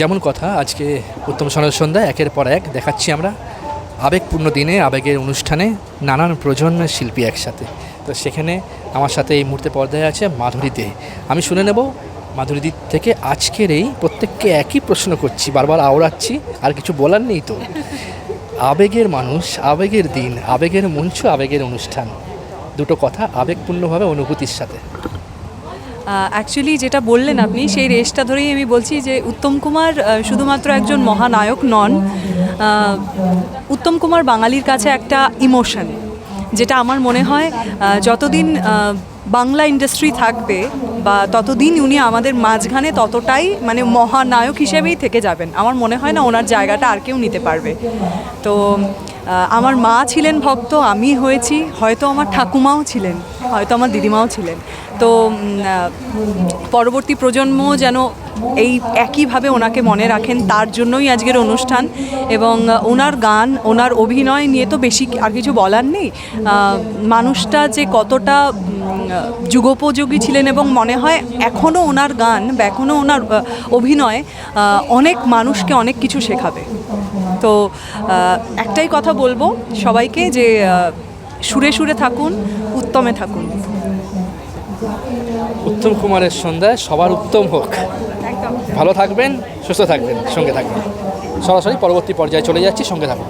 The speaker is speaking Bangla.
যেমন কথা, আজকে উত্তম সনদ সন্ধ্যা একের পর এক দেখাচ্ছি আমরা আবেগপূর্ণ দিনে, আবেগের অনুষ্ঠানে নানান প্রজন্মের শিল্পী একসাথে। তো সেখানে আমার সাথে এই মুহূর্তে পর্দায় আছে মাধুরী দে। আমি শুনে নেব মাধুরী দি থেকে আজকের এই প্রত্যেককে একই প্রশ্ন করছি, বারবার আওড়াচ্ছি, আর কিছু বলার নেই তো। আবেগের মানুষ, আবেগের দিন, আবেগের মঞ্চ, আবেগের অনুষ্ঠান। দুটো কথা আবেগপূর্ণভাবে অনুভূতির সাথে। অ্যাকচুয়ালি যেটা বললেন আপনি, সেই রেসটা ধরেই আমি বলছি যে উত্তম কুমার শুধুমাত্র একজন মহানায়ক নন উত্তম কুমার বাঙালির কাছে একটা ইমোশন যেটা আমার মনে হয় যতদিন বাংলা ইন্ডাস্ট্রি থাকবে বা ততদিন উনি আমাদের মাঝখানে ততটাই মানে মহানায়ক হিসেবেই থেকে যাবেন। আমার মনে হয় না ওনার জায়গাটা আর কেউ নিতে পারবে। তো আমার মা ছিলেন ভক্ত, আমি হয়েছি, হয়তো আমার ঠাকুমাও ছিলেন, হয়তো আমার দিদিমাও ছিলেন। তো পরবর্তী প্রজন্ম যেন এই একইভাবে ওনাকে মনে রাখেন, তার জন্যই আজকের অনুষ্ঠান। এবং ওনার গান, ওনার অভিনয় নিয়ে তো বেশি আর কিছু বলার নেই। মানুষটা যে কতটা যুগোপযোগী ছিলেন এবং মনে হয় এখনও ওনার গান বা এখনও ওনার অভিনয় অনেক মানুষকে অনেক কিছু শেখাবে। তো একটাই কথা বলব সবাইকে যে সুরে সুরে থাকুন, উত্তমে থাকুন। উত্তম কুমারের সন্ধ্যায় সবার উত্তম হোক। ভালো থাকবেন সুস্থ থাকবেন সঙ্গে থাকবেন। সরাসরি পরবর্তী পর্যায়ে চলে যাচ্ছি সঙ্গে থাকুন।